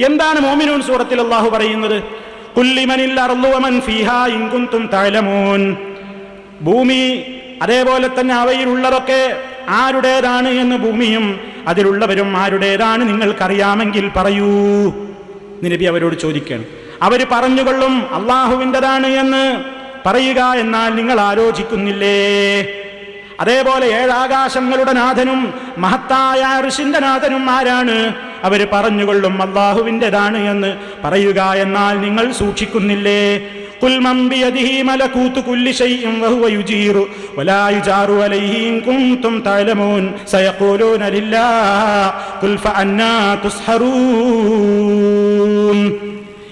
എന്താണ് മോമിനൂൻ സൂറത്തിൽ അള്ളാഹു പറയുന്നത്? ഭൂമി അതേപോലെ തന്നെ അവയിലുള്ളതൊക്കെ ആരുടേതാണ് എന്ന് ഭൂമിയും അതിലുള്ളവരും ആരുടേതാണ് നിങ്ങൾക്കറിയാമെങ്കിൽ പറയൂ. നിരവി അവരോട് ചോദിക്കണം അവർ പറഞ്ഞുകൊള്ളും അള്ളാഹുവിന്റെതാണ് എന്ന് പറയുക എന്നാൽ നിങ്ങൾ ആലോചിക്കുന്നില്ലേ? അതേപോലെ ഏഴാകാശങ്ങളുടെ നാഥനും മഹത്തായ ഋഷിന്റെ നാഥനും ആരാണ്? അവർ പറഞ്ഞുകൊള്ളും അള്ളാഹുവിന്റെതാണ് എന്ന് പറയുക എന്നാൽ നിങ്ങൾ സൂക്ഷിക്കുന്നില്ലേ?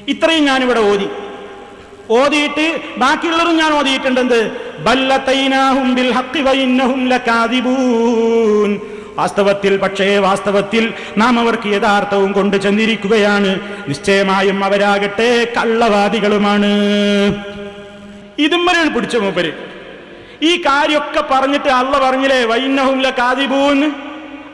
ഇത്രയും ഞാനിവിടെ ഓതി. ഓതിയിട്ട് ബാക്കിയുള്ളതും ഞാൻ ഓതിയിട്ടുണ്ടെന്ത് വാസ്തവത്തിൽ പക്ഷേ വാസ്തവത്തിൽ നാം അവർക്ക് യഥാർത്ഥവും കൊണ്ടു ചെന്നിരിക്കുകയാണ്. നിശ്ചയമായും അവരാകട്ടെ കള്ളവാദികളുമാണ്. ഇതും വരെ പിടിച്ച മൂപ്പര്. ഈ കാര്യമൊക്കെ പറഞ്ഞിട്ട് അള്ള പറഞ്ഞില്ലേ വൈന്നഹും ലകാദിബൂൻ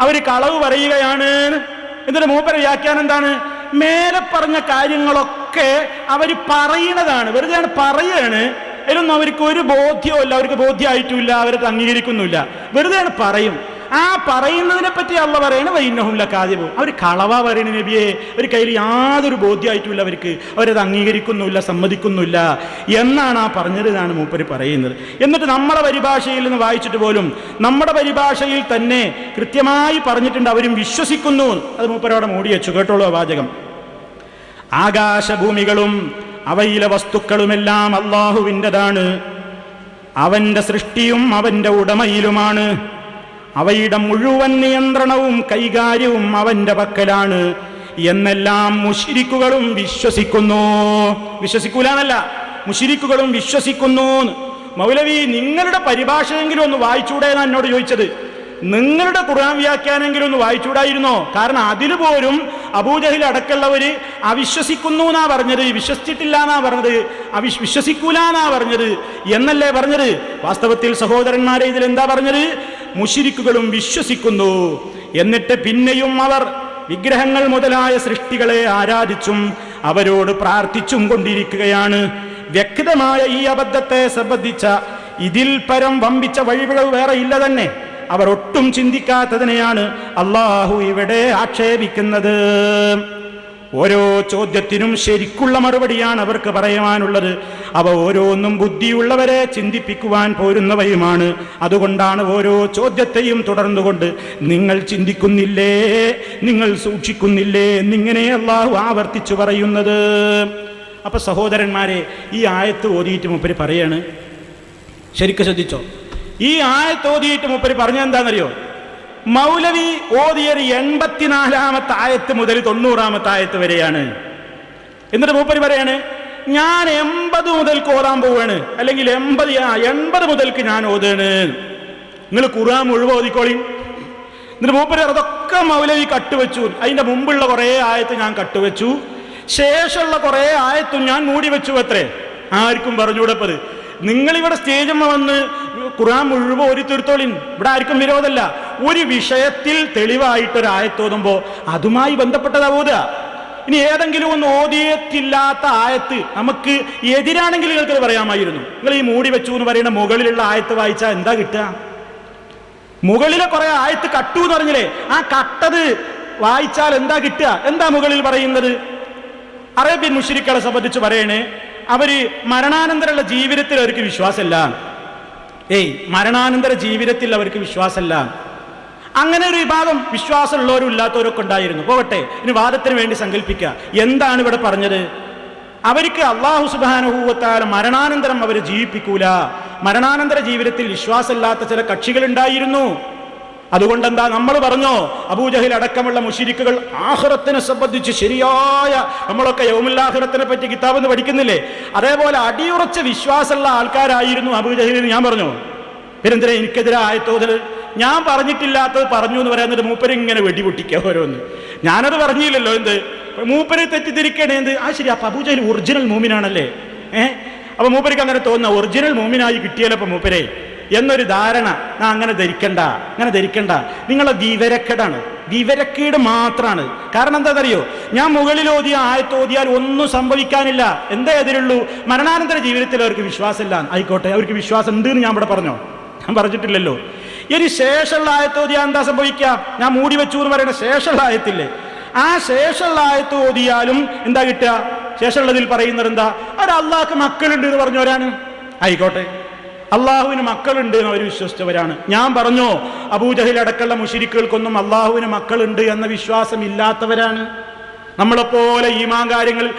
അവർ കളവ് പറയുകയാണ്. എന്നിട്ട് മൂപ്പര് വ്യാഖ്യാനം എന്താണ്? മേലെ പറഞ്ഞ കാര്യങ്ങളൊക്കെ അവർ പറയണതാണ് വെറുതെ പറയാണ്. അതിലൊന്നും അവർക്ക് ഒരു ബോധ്യവും ഇല്ല. അവർക്ക് ബോധ്യമായിട്ടുമില്ല അവരത് അംഗീകരിക്കുന്നില്ല വെറുതെയാണ് പറയും. ആ പറയുന്നതിനെ പറ്റി അള്ള പറയണ വൈന്നഹുല്ല കാതിബും അവർ കളവാ പറയണ നബിയെ. ഒരു കയ്യിൽ യാതൊരു ബോധ്യമായിട്ടുമില്ല അവർക്ക്. അവരത് അംഗീകരിക്കുന്നില്ല സമ്മതിക്കുന്നില്ല എന്നാണ് ആ പറഞ്ഞത് എന്നാണ് മൂപ്പര് പറയുന്നത്. എന്നിട്ട് നമ്മുടെ പരിഭാഷയിൽ നിന്ന് വായിച്ചിട്ട് പോലും നമ്മുടെ പരിഭാഷയിൽ തന്നെ കൃത്യമായി പറഞ്ഞിട്ടുണ്ട് അവരും വിശ്വസിക്കുന്നു. അത് മൂപ്പരോടെ മൂടി വെച്ചു. കേട്ടോളൂ വാചകം. ആകാശഭൂമികളും അവയിലെ വസ്തുക്കളുമെല്ലാം അള്ളാഹുവിന്റെതാണ്. അവന്റെ സൃഷ്ടിയും അവന്റെ ഉടമയിലുമാണ്. അവയുടെ മുഴുവൻ നിയന്ത്രണവും കൈകാര്യവും അവന്റെ പക്കലാണ്. എന്നെല്ലാം മുഷിരിക്കുകളും വിശ്വസിക്കുന്നു. വിശ്വസിക്കൂലെന്നല്ല മുഷിരിക്കുകളും വിശ്വസിക്കുന്നു മൗലവി നിങ്ങളുടെ പരിഭാഷയെങ്കിലും ഒന്ന് വായിച്ചൂടെ എന്നാണ് എന്നോട് ചോദിച്ചത്. നിങ്ങളുടെ ഖുർആൻ വ്യാഖ്യാനെങ്കിലും ഒന്ന് വായിച്ചൂടായിരുന്നോ കാരണം അതിൽ പോലും അബൂജഹിൽ അടക്കമുള്ളവര് അവിശ്വസിക്കുന്നു എന്നാ പറഞ്ഞത് വിശ്വസിച്ചിട്ടില്ല എന്നാ പറഞ്ഞത് അവിശ് വിശ്വസിക്കൂല എന്നാ പറഞ്ഞത് എന്നല്ലേ പറഞ്ഞത്? വാസ്തവത്തിൽ സഹോദരന്മാരെ ഇതിൽ എന്താ പറഞ്ഞത്? മുഷിരിക്കുകളും വിശ്വസിക്കുന്നു. എന്നിട്ട് പിന്നെയും അവർ വിഗ്രഹങ്ങൾ മുതലായ സൃഷ്ടികളെ ആരാധിച്ചും അവരോട് പ്രാർത്ഥിച്ചും കൊണ്ടിരിക്കുകയാണ്. വ്യക്തമായ ഈ അബദ്ധത്തെ സംബന്ധിച്ച ഇതിൽ പരം വമ്പിച്ച വഴികൾ വേറെ ഇല്ല തന്നെ. അവർ ഒട്ടും ചിന്തിക്കാത്തതിനെയാണ് അള്ളാഹു ഇവിടെ ആക്ഷേപിക്കുന്നത്. ഓരോ ചോദ്യത്തിനും ശരിക്കുള്ള മറുപടിയാണ് അവർക്ക് പറയുവാനുള്ളത് അവ ഓരോന്നും ബുദ്ധിയുള്ളവരെ ചിന്തിപ്പിക്കുവാൻ പോരുന്നവയുമാണ്. അതുകൊണ്ടാണ് ഓരോ ചോദ്യത്തെയും തുടർന്നുകൊണ്ട് നിങ്ങൾ ചിന്തിക്കുന്നില്ലേ? നിങ്ങൾ സൂക്ഷിക്കുന്നില്ലേ? എന്നിങ്ങനെ അള്ളാഹു ആവർത്തിച്ചു പറയുന്നത്. അപ്പൊ സഹോദരന്മാരെ ഈ ആയത്ത് ഓതിയിട്ട് മുപ്പര് പറയാണ്. ശരിക്കും ശ്രദ്ധിച്ചോ? ഈ ആയത്ത് ഓതിയിട്ട് മുപ്പര് പറഞ്ഞെന്താണെന്നറിയോ മൗലവി ഓതിയത് എൺപത്തിനാലാമത്തെ ആയത്ത് മുതൽ തൊണ്ണൂറാമത്തെ ആയത്ത് വരെയാണ്. എന്നിട്ട് മൂപ്പര് പറയാണ് ഞാൻ എൺപത് മുതൽ ഓതാൻ പോവാണ്. അല്ലെങ്കിൽ എൺപത് എൺപത് മുതൽക്ക് ഞാൻ ഓതാണ് നിങ്ങൾ ഖുർആൻ മുഴുവൻ ഓതിക്കോളി. എന്നിട്ട് മൂപ്പര് അതൊക്കെ മൗലവി കട്ടുവെച്ചു. അതിന്റെ മുമ്പുള്ള കുറേ ആയത്ത് ഞാൻ കട്ടുവെച്ചു. ശേഷമുള്ള കുറേ ആയത്തും ഞാൻ മൂടി വെച്ചു അത്രേ. ആർക്കും പറഞ്ഞുകൂടപ്പത് നിങ്ങളിവിടെ സ്റ്റേജമ്മ വന്ന് ഖുറാൻ മുഴുവൻ ഒരു തീർത്തോളിൻ ഇവിടെ ആർക്കും വിരോധമല്ല. ഒരു വിഷയത്തിൽ തെളിവായിട്ടൊരു ആയത്തോതുമ്പോ അതുമായി ബന്ധപ്പെട്ടതാവൂത ഇനി ഏതെങ്കിലും ഒന്ന് ഓതിയത്തില്ലാത്ത ആയത്ത് നമുക്ക് എതിരാണെങ്കിൽ നിങ്ങൾക്ക് പറയാമായിരുന്നു. നിങ്ങൾ ഈ മൂടി വെച്ചു എന്ന് പറയുന്ന മുകളിലുള്ള ആയത്ത് വായിച്ചാൽ എന്താ കിട്ടുക? മുകളിലെ കുറെ ആയത്ത് കട്ടു എന്ന് പറഞ്ഞില്ലേ? ആ കട്ടത് വായിച്ചാൽ എന്താ കിട്ടുക? എന്താ മുകളിൽ പറയുന്നത്? അറേബ്യൻ മുഷിരിക്കളെ സംബന്ധിച്ച് പറയണേ അവർ മരണാനന്തരമുള്ള ജീവിതത്തിൽ അവർക്ക് വിശ്വാസമല്ല. ഏയ് മരണാനന്തര ജീവിതത്തിൽ അവർക്ക് വിശ്വാസമല്ല. അങ്ങനെ ഒരു വിഭാഗം വിശ്വാസമുള്ളവരും ഇല്ലാത്തവരൊക്കെ ഉണ്ടായിരുന്നു. പോകട്ടെ ഇനി വാദത്തിന് വേണ്ടി സങ്കല്പിക്കുക എന്താണ് ഇവിടെ പറഞ്ഞത്? അവർക്ക് അള്ളാഹു സുബാനുഭൂവത്താൽ മരണാനന്തരം അവരെ ജീവിപ്പിക്കൂല. മരണാനന്തര ജീവിതത്തിൽ വിശ്വാസമില്ലാത്ത ചില കക്ഷികൾ ഉണ്ടായിരുന്നു അതുകൊണ്ട് എന്താ നമ്മൾ പറഞ്ഞോ അബൂജഹിൽ അടക്കമുള്ള മുഷിരിക്കുകൾ ആഹ്റത്തിനെ സംബന്ധിച്ച് ശരിയായ നമ്മളൊക്കെ യൗമുല്ലാഹിറത്തിനെ പറ്റി കിതാബ് എന്ന് പഠിക്കുന്നില്ലേ? അതേപോലെ അടിയുറച്ച വിശ്വാസമുള്ള ആൾക്കാരായിരുന്നു അബൂജഹിൽ ഞാൻ പറഞ്ഞു? പിന്നെന്തിനാ എനിക്കെതിരെ ആയത്തോതിൽ ഞാൻ പറഞ്ഞിട്ടില്ലാത്തത് പറഞ്ഞു എന്ന് പറയാൻ മൂപ്പര് ഇങ്ങനെ വെടിപൊട്ടിക്കുക ഓരോന്ന്. ഞാനത് പറഞ്ഞില്ലല്ലോ എന്ത്? മൂപ്പര് തെറ്റിദ്ധരിക്കണേ എന്ത്? ആ ശരി അപ്പൊ അബൂജയിൽ ഒറിജിനൽ മൂമിനാണല്ലേ? ഏഹ് അപ്പൊ മൂപ്പർക്ക് അങ്ങനെ തോന്നുന്ന ഒറിജിനൽ മൂമിനായി കിട്ടിയാലപ്പോ മൂപ്പരെ. എന്നൊരു ധാരണ. ഞാൻ അങ്ങനെ ധരിക്കണ്ട അങ്ങനെ ധരിക്കണ്ട. നിങ്ങളെ വിവരക്കേടാണ്. വിവരക്കേട് മാത്രമാണ് കാരണം എന്താ അറിയോ ഞാൻ മുകളിൽ ഓതിയ ആയത്തോതിയാൽ ഒന്നും സംഭവിക്കാനില്ല. എന്തേ അതിലുള്ളൂ? മരണാനന്തര ജീവിതത്തിൽ അവർക്ക് വിശ്വാസമില്ല. ആയിക്കോട്ടെ അവർക്ക് വിശ്വാസം ഉണ്ട് എന്ന് ഞാൻ ഇവിടെ പറഞ്ഞോ? ഞാൻ പറഞ്ഞിട്ടില്ലല്ലോ. ഇനി ശേഷമുള്ള ആയത്ത് ഓതിയാൽ എന്താ സംഭവിക്കാം ഞാൻ മൂടി വെച്ചു എന്ന് പറയുന്ന ശേഷമുള്ള ആയത്തില്ലേ? ആ ശേഷമുള്ള ആയത്ത് ഓതിയാലും എന്താ കിട്ടുക? ശേഷമുള്ളതിൽ പറയുന്നത് എന്താ? അവർ അള്ളാഹ്ക്ക് മക്കളുണ്ട് എന്ന് പറഞ്ഞവരാണ്. ആയിക്കോട്ടെ. അള്ളാഹുവിന് മക്കളുണ്ട് എന്ന് അവർ വിശ്വസിച്ചവരാണ്. ഞാൻ പറഞ്ഞോ അബൂജഹിൽ അടക്കമുള്ള മുഷിരിക്കുകൾക്കൊന്നും അള്ളാഹുവിന് മക്കളുണ്ട് എന്ന വിശ്വാസം ഇല്ലാത്തവരാണ്. നമ്മളെപ്പോലെ ഈമാൻ കാര്യങ്ങൾ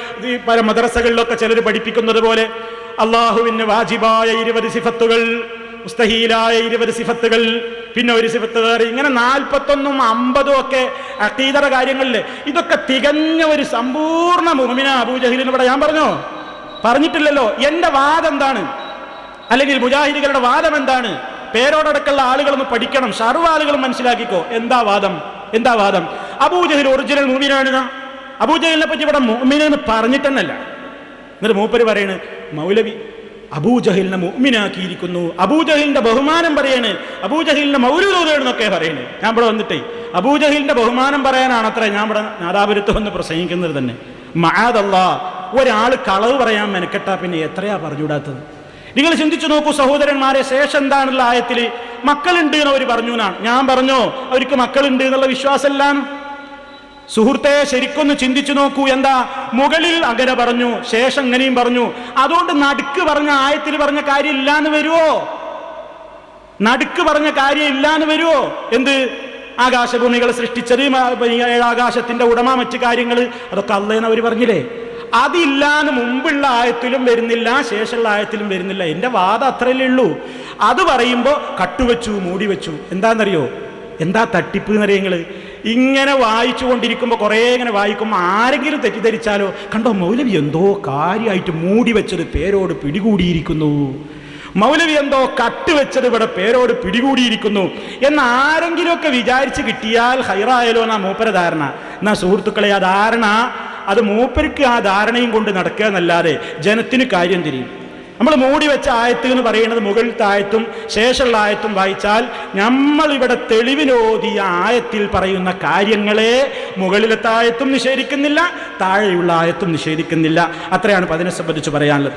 പല മദ്രസകളിലൊക്കെ ചിലർ പഠിപ്പിക്കുന്നത് പോലെ അള്ളാഹുവിന് വാജിബായ ഇരുപത് സിഫത്തുകൾ മുസ്തഹീലായ ഇരുപത് സിഫത്തുകൾ. പിന്നെ ഒരു സിഫത്ത് വേറെ. ഇങ്ങനെ നാൽപ്പത്തൊന്നും അമ്പതും ഒക്കെ അതീതര കാര്യങ്ങളിൽ ഇതൊക്കെ തികഞ്ഞ ഒരു സമ്പൂർണ മുഹമ്മിന അബൂജഹിലിന് ഇവിടെ ഞാൻ പറഞ്ഞോ? പറഞ്ഞിട്ടില്ലല്ലോ. എന്റെ വാദം എന്താണ്? അല്ലെങ്കിൽ മുജാഹിദികളുടെ വാദം എന്താണ്? പേരോടടക്കമുള്ള ആളുകളൊന്ന് പഠിക്കണം. സർവ മനസ്സിലാക്കിക്കോ. എന്താ വാദം? എന്താ വാദം? അബൂജഹിൽ ഒറിജിനൽ മൂമിനാണ് അബൂജഹലിനെ പറ്റി ഇവിടെ മൂമിനെന്ന് പറഞ്ഞിട്ടെന്നല്ല. എന്നിട്ട് മൂപ്പര് പറയണ് മൗലവി അബൂജഹലിനെ മുഅ്മിനാക്കിയിരിക്കുന്നു. അബൂജഹലിന്റെ ബഹുമാനം പറയാണ്. അബൂജഹലിന്റെ മൗലൂദോദയെന്നൊക്കെ പറയണ്. ഞാൻ ഇവിടെ വന്നിട്ടേ അബൂജഹലിന്റെ ബഹുമാനം പറയാനാണ് അത്ര ഞാൻ ഇവിടെ നാദാപുരത്ത് വന്ന് പ്രസംഗിക്കുന്നത് തന്നെ. മഹാദല്ല ഒരാൾ കളവ് പറയാൻ മെനക്കെട്ടാ പിന്നെ എത്രയാ പറഞ്ഞുകൂടാത്തത് നിങ്ങൾ ചിന്തിച്ചു നോക്കൂ സഹോദരന്മാരെ ശേഷം എന്താണുള്ള ആയത്തിൽ മക്കളുണ്ട് എന്ന് അവർ പറഞ്ഞു എന്നാണ് ഞാൻ പറഞ്ഞോ അവർക്ക് മക്കളുണ്ട് എന്നുള്ള വിശ്വാസമെല്ലാം. സുഹൃത്തെ ശരിക്കൊന്ന് ചിന്തിച്ചു നോക്കൂ. എന്താ? മുകളിൽ അങ്ങനെ പറഞ്ഞു ശേഷം ഇങ്ങനെയും പറഞ്ഞു. അതുകൊണ്ട് നടുക്ക് പറഞ്ഞ ആയത്തിൽ പറഞ്ഞ കാര്യം ഇല്ലാന്ന് വരുവോ? നടുക്ക് പറഞ്ഞ കാര്യം ഇല്ലാന്ന് വരുവോ? എന്ത്? ആകാശഭൂമികളെ സൃഷ്ടിച്ചത് ഏഴാകാശത്തിന്റെ ഉടമ മറ്റു കാര്യങ്ങൾ അതൊക്കെ അല്ലേന്ന് അവർ പറഞ്ഞില്ലേ? അതില്ലാന്ന് മുമ്പുള്ള ആയത്തിലും വരുന്നില്ല ശേഷമുള്ള ആയത്തിലും വരുന്നില്ല. എന്റെ വാദം അത്രയല്ലേ ഉള്ളൂ. അത് പറയുമ്പോ കട്ടുവെച്ചു മൂടി വെച്ചു എന്താണെന്നറിയോ എന്താ തട്ടിപ്പ് എന്നറിയങ്ങൾ ഇങ്ങനെ വായിച്ചു കൊണ്ടിരിക്കുമ്പോൾ കുറേ ഇങ്ങനെ വായിക്കുമ്പോൾ ആരെങ്കിലും തെറ്റിദ്ധരിച്ചാലോ? കണ്ടോ മൗലവി എന്തോ കാര്യമായിട്ട് മൂടി വെച്ചത് പേരോട് പിടികൂടിയിരിക്കുന്നു. മൗലവി എന്തോ കട്ട് വെച്ചത് ഇവിടെ പേരോട് പിടികൂടിയിരിക്കുന്നു. എന്ന് ആരെങ്കിലുമൊക്കെ വിചാരിച്ച് കിട്ടിയാൽ ഹൈറായാലോ എന്നാ മൂപ്പര ധാരണ. എന്നാ സുഹൃത്തുക്കളെ ആ ധാരണ അത് മൂപ്പർക്ക് ആ ധാരണയും കൊണ്ട് നടക്കുക എന്നല്ലാതെ ജനത്തിന് കാര്യം തിരിയും. നമ്മൾ മൂടി വെച്ച ആയത്ത് എന്ന് പറയുന്നത് മുകളിൽ ആയത്തും ശേഷമുള്ള ആയത്തും വായിച്ചാൽ നമ്മൾ ഇവിടെ തെളിവിനോദിയ ആയത്തിൽ പറയുന്ന കാര്യങ്ങളെ മുകളിലെ ആയത്തും നിഷേധിക്കുന്നില്ല താഴെയുള്ള ആയത്തും നിഷേധിക്കുന്നില്ല. അത്രയാണ് അതിനെ സംബന്ധിച്ച് പറയാനുള്ളത്.